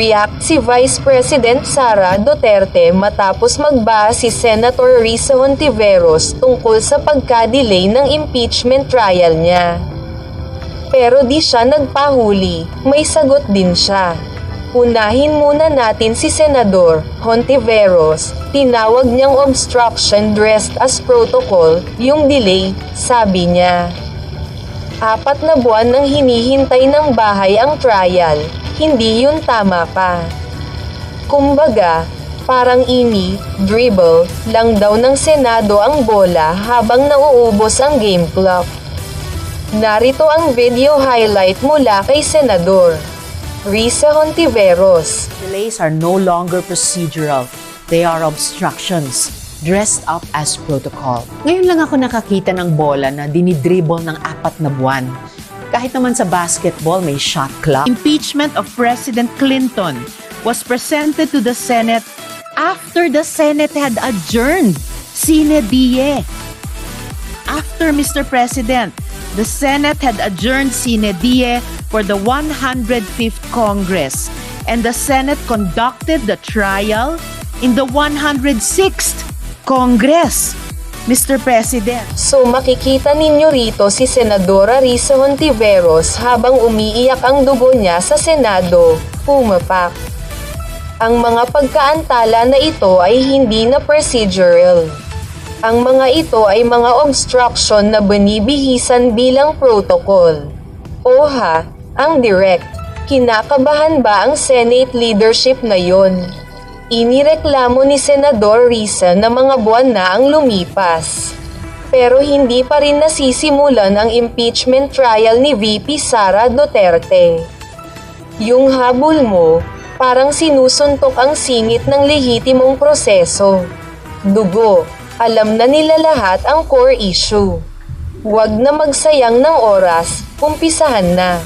React si Vice President Sara Duterte matapos magba si Senator Risa Hontiveros tungkol sa pagka-delay ng impeachment trial niya. Pero di siya nagpahuli, may sagot din siya. Unahin muna natin si Senador Hontiveros. Tinawag niyang obstruction dressed as protocol, yung delay, sabi niya. Apat na buwan nang hinihintay ng bahay ang trial, hindi yun tama pa. Kumbaga, parang ini, dribble, lang daw ng Senado ang bola habang nauubos ang game clock. Narito ang video highlight mula kay Senador Risa Hontiveros. Delays are no longer procedural. They are obstructions dressed up as protocol. Ngayon lang ako nakakita ng bola na dinidribble ng apat na buwan. Kahit naman sa basketball, may shot clock. impeachment of President Clinton was presented to the Senate after the Senate had adjourned sine die. After Mr. President, the Senate had adjourned sine die for the 105th Congress and the Senate conducted the trial in the 106th Congress. Mr. President, So makikita ninyo rito si Senadora Risa Hontiveros habang umiiyak ang dugo niya sa Senado, pumapak. Ang mga pagkaantala na ito ay hindi na procedural. Ang mga ito ay mga obstruction na binibihisan bilang protocol. Oha, ang direct. Kinakabahan ba ang Senate leadership na yon? Inireklamo ni Senador Risa na mga buwan na ang lumipas. Pero hindi pa rin nasisimulan ang impeachment trial ni VP Sara Duterte. Yung habol mo, parang sinusuntok ang singit ng lehitimong proseso. Dugo, alam na nila lahat ang core issue. Huwag na magsayang ng oras, umpisahan na.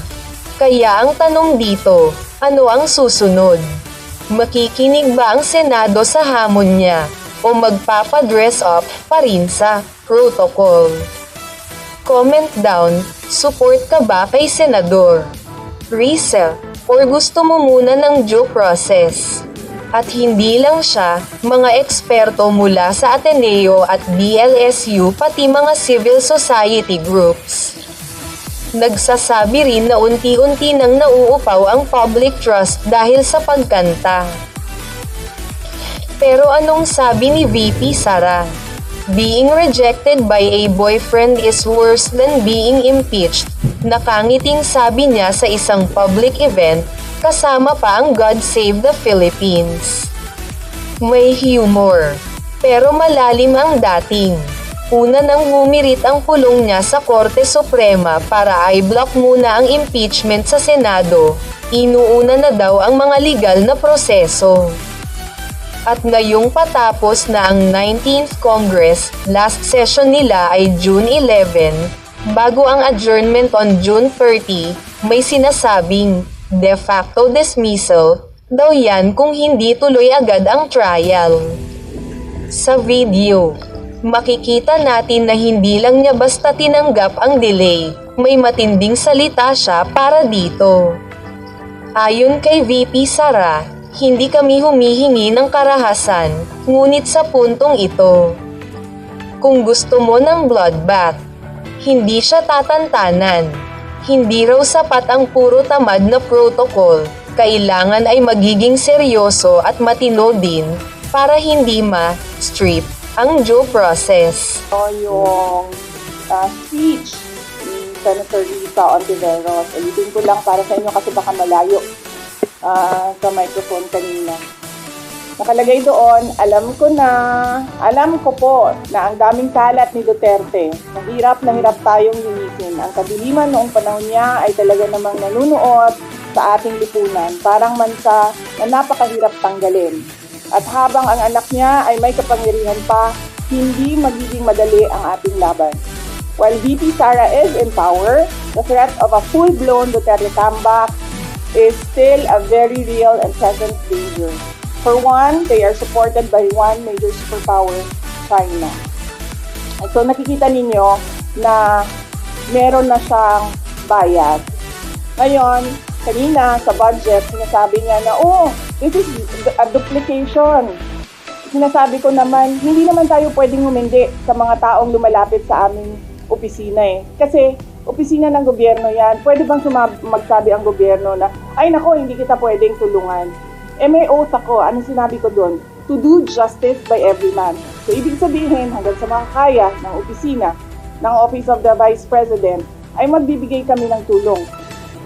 Kaya ang tanong dito, ano ang susunod? Makikinig ba ang Senado sa hamon niya o magpapadress up pa rin sa protocol? Comment down, support ka ba kay Senador? Risa, or gusto mo muna ng due process? At hindi lang siya, mga eksperto mula sa Ateneo at DLSU pati mga civil society groups. Nagsasabi rin na unti-unti nang nauupaw ang public trust dahil sa pagkanta. Pero anong sabi ni VP Sara? Being rejected by a boyfriend is worse than being impeached. Nakangiting sabi niya sa isang public event, kasama pa ang God Save the Philippines. May humor, pero malalim ang dating. Una nang humirit ang pulong niya sa Korte Suprema para i-block muna ang impeachment sa Senado, inuuna na daw ang mga legal na proseso. At ngayong patapos na ang 19th Congress, last session nila ay June 11, bago ang adjournment on June 30, may sinasabing de facto dismissal daw yan kung hindi tuloy agad ang trial. Sa video, makikita natin na hindi lang niya basta tinanggap ang delay, may matinding salita siya para dito. Ayon kay VP Sara, hindi kami humihingi ng karahasan, ngunit sa puntong ito. Kung gusto mo ng bloodbath, hindi siya tatantanan. Hindi raw sapat ang puro tamad na protocol, kailangan ay magiging seryoso at matino din para hindi ma-strip ang due process. ito yung uh, speech ni Senator Rita Ontiveros. Ulitin ko lang para sa inyo kasi baka malayo uh, sa microphone kanina. Nakalagay doon, alam ko na, alam ko po na ang daming kalat ni Duterte. Nahirap na hirap tayong linisin. Ang kadiliman noong panahon niya ay talaga namang nanunuot sa ating lipunan. Parang mansa na napakahirap tanggalin. At habang ang anak niya ay may kapangyarihan pa, hindi magiging madali ang ating laban. While VP Sara is in power, the threat of a full-blown Duterte comeback is still a very real and present danger. For one, they are supported by one major superpower, China. And so nakikita ninyo na meron na siyang bias. Ngayon, kanina sa budget, sinasabi niya na, oh, this is a duplication. Sinasabi ko naman, hindi naman tayo pwedeng humindi sa mga taong lumalapit sa aming opisina eh. Kasi opisina ng gobyerno yan. Pwede bang sumab- magsabi ang gobyerno na, ay nako, hindi kita pwedeng tulungan. Eh may oath ako, ano sinabi ko doon? To do justice by every man. So ibig sabihin, hanggang sa makakaya ng opisina, ng Office of the Vice President, ay magbibigay kami ng tulong.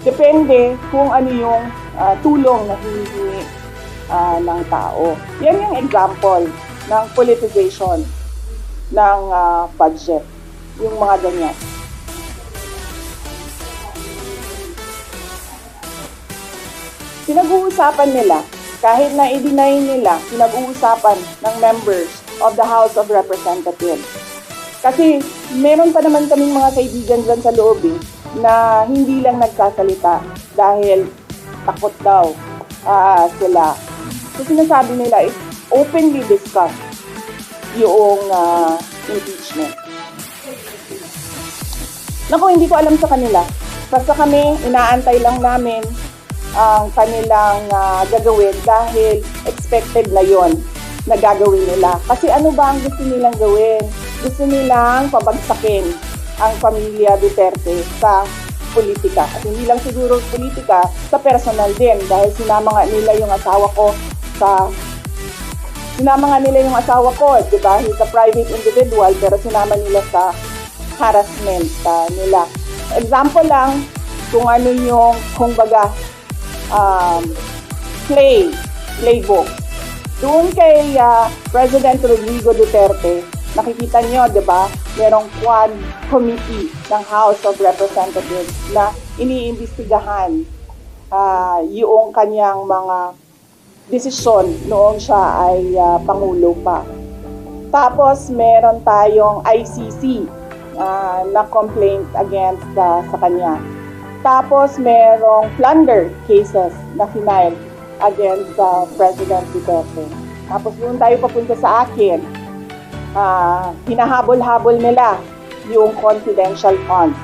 Depende kung ano yung ah, tulong na hinihingi ah, ng tao. Yan yung example ng politicization ng ah, budget. Yung mga ganyan. Pinag-uusapan nila, kahit na i-deny nila, pinag-uusapan ng members of the House of Representatives. Kasi meron pa naman kaming mga kaibigan dyan sa loob eh, na hindi lang nagsasalita dahil takot daw ah, sila. So sinasabi nila is openly discuss yung ah, impeachment. Naku, hindi ko alam sa kanila. Basta kami, inaantay lang namin ang kanilang ah, gagawin dahil expected na yon na gagawin nila. Kasi ano ba ang gusto nilang gawin? Gusto nilang pabagsakin ang pamilya Duterte sa politika. At hindi lang siguro politika, sa personal din. Dahil sinama nga nila yung asawa ko sa sinama nga nila yung asawa ko, di ba? He's a private individual, pero sinama nila sa harassment ah, nila. Example lang, kung ano yung, kung baga, um, play, playbook. Doon kay ah, President Rodrigo Duterte, nakikita nyo, di ba, merong quad committee ng House of Representatives na iniimbestigahan ah, yung kanyang mga desisyon noong siya ay ah, Pangulo pa. Tapos meron tayong ICC ah, na complaint against ah, sa kanya. Tapos merong plunder cases na final against ah, President Duterte. Tapos doon tayo papunta sa akin. Ah, hinahabol-habol nila yung confidential funds.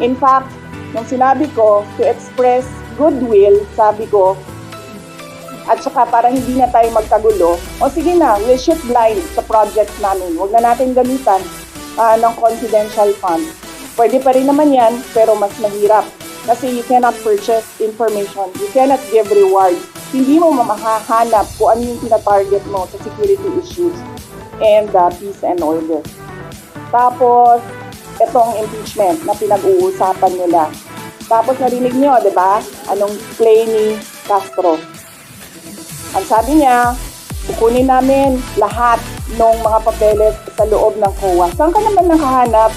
In fact, nung sinabi ko to express goodwill, sabi ko, at saka para hindi na tayo magkagulo, o sige na, we'll shoot blind sa project namin. Huwag na natin gamitan ah, ng confidential fund. Pwede pa rin naman yan, pero mas mahirap. Kasi you cannot purchase information. You cannot give rewards. Hindi mo mamahahanap kung ano yung tinatarget mo sa security issues and uh, peace and order. Tapos, itong impeachment na pinag-uusapan nila. Tapos narinig nyo, di ba? Anong play ni Castro. Ang sabi niya, kukunin namin lahat ng mga papeles sa loob ng COA. Saan ka naman nakahanap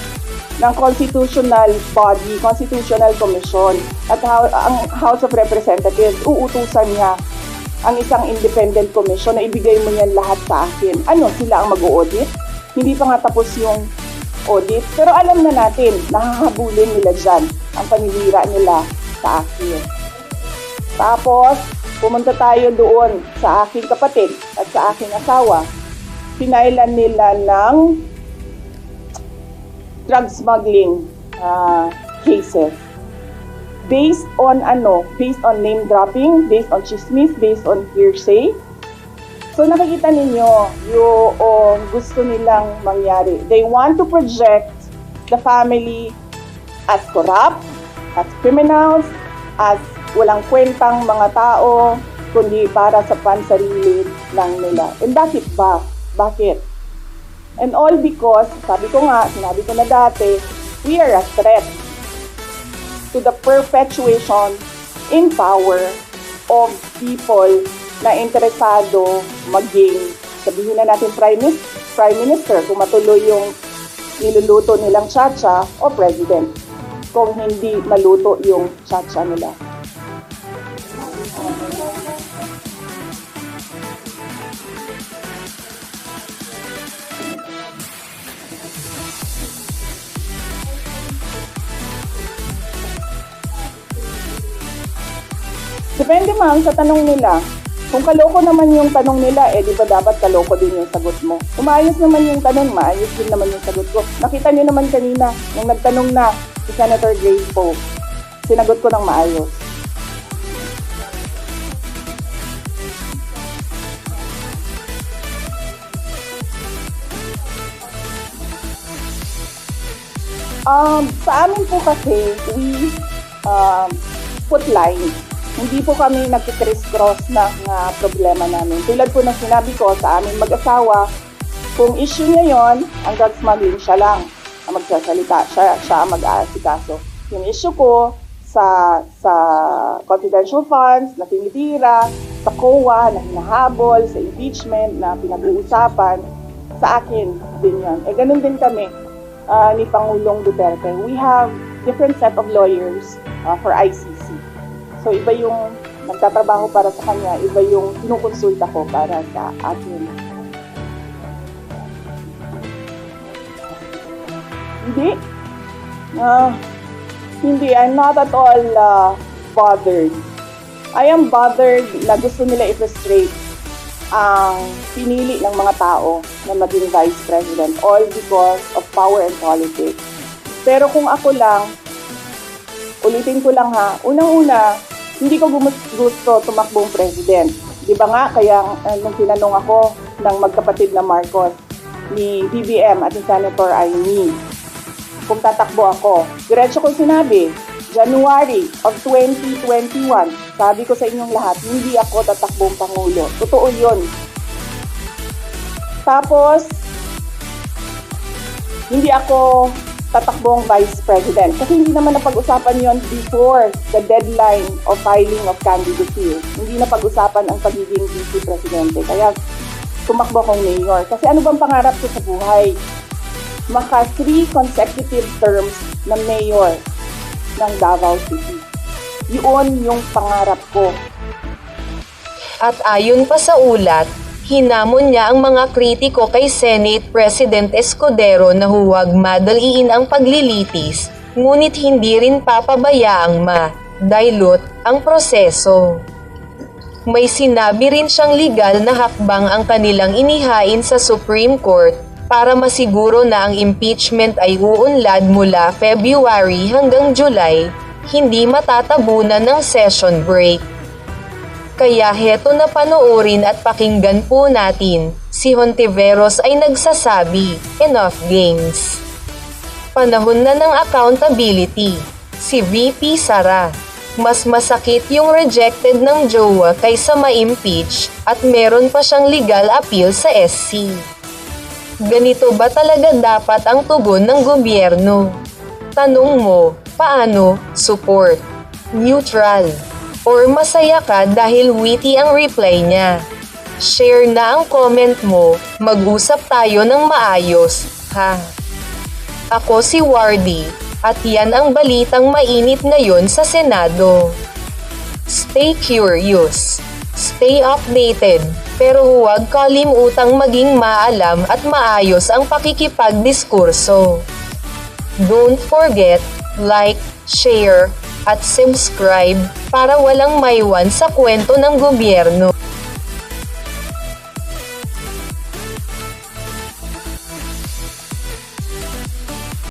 ng constitutional body, constitutional commission at ang House of Representatives, uutusan niya ang isang independent commission na ibigay mo yan lahat sa akin. Ano, sila ang mag-audit? Hindi pa nga tapos yung audit. Pero alam na natin, nahahabulin nila dyan ang panilira nila sa akin. Tapos, pumunta tayo doon sa aking kapatid at sa aking asawa. Pinailan nila ng drug smuggling ah, cases. Based on ano, based on name dropping, based on chismis, based on hearsay. So nakikita ninyo yung gusto nilang mangyari. They want to project the family as corrupt, as criminals, as walang kwentang mga tao, kundi para sa pansarili lang nila. And bakit ba? Bakit? And all because, sabi ko nga, sinabi ko na dati, we are a threat to the perpetuation in power of people na interesado maging, sabihin na natin prime, prime minister, kung matuloy yung niluluto nilang chacha o president kung hindi maluto yung chacha nila. Depende ma'am sa tanong nila. Kung kaloko naman yung tanong nila, eh di ba dapat kaloko din yung sagot mo? Umayos naman yung tanong, maayos din naman yung sagot ko. Nakita niyo naman kanina, nung nagtanong na si Senator Grace Poe, sinagot ko ng maayos. Um, sa amin po kasi, we um, put lines hindi po kami nagkikriss-cross ng uh, problema namin. Tulad po ng sinabi ko sa amin mag-asawa, kung issue niya yon, ang drug smuggling siya lang ang magsasalita. Siya, siya ang mag-aasikaso. Yung issue ko sa sa confidential funds na tinitira, sa COA na hinahabol, sa impeachment na pinag-uusapan, sa akin din yan. Eh, ganun din kami ah, ni Pangulong Duterte. We have different set of lawyers ah, for ICC. So, iba yung nagtatrabaho para sa kanya, iba yung kinukonsulta ko para sa akin. Hindi. Ah, hindi. I'm not at all ah, bothered. I am bothered na gusto nila i-frustrate ang pinili ng mga tao na maging vice president all because of power and politics. Pero kung ako lang, ulitin ko lang ha, unang-una, hindi ko gusto tumakbong president. Di ba nga, kaya uh, nung tinanong ako ng magkapatid na Marcos, ni BBM at ni Senator Aimee, kung tatakbo ako, diretso ko sinabi, January of 2021, sabi ko sa inyong lahat, hindi ako tatakbong Pangulo. Totoo yun. Tapos, hindi ako tatakbong Vice President. Kasi hindi naman napag-usapan yon before the deadline of filing of candidacy. Hindi napag-usapan ang pagiging Vice Presidente. Kaya tumakbo akong mayor. Kasi ano bang pangarap ko sa buhay? Maka three consecutive terms na mayor ng Davao City. Yun yung pangarap ko. At ayon pa sa ulat, hinamon niya ang mga kritiko kay Senate President Escudero na huwag madaliin ang paglilitis, ngunit hindi rin papabayaang ma-dilute ang proseso. May sinabi rin siyang legal na hakbang ang kanilang inihain sa Supreme Court para masiguro na ang impeachment ay uunlad mula February hanggang July, hindi matatabunan ng session break. Kaya heto na panoorin at pakinggan po natin, si Hontiveros ay nagsasabi, enough games. Panahon na ng accountability, si VP Sara. Mas masakit yung rejected ng jowa kaysa ma-impeach at meron pa siyang legal appeal sa SC. Ganito ba talaga dapat ang tugon ng gobyerno? Tanong mo, paano? Support. Neutral. Or masaya ka dahil witty ang reply niya. Share na ang comment mo, mag-usap tayo ng maayos, ha? Ako si Wardy, at yan ang balitang mainit ngayon sa Senado. Stay curious. Stay updated. Pero huwag kalimutang maging maalam at maayos ang pakikipagdiskurso. Don't forget, like, share, at subscribe para walang maiwan sa kwento ng gobyerno.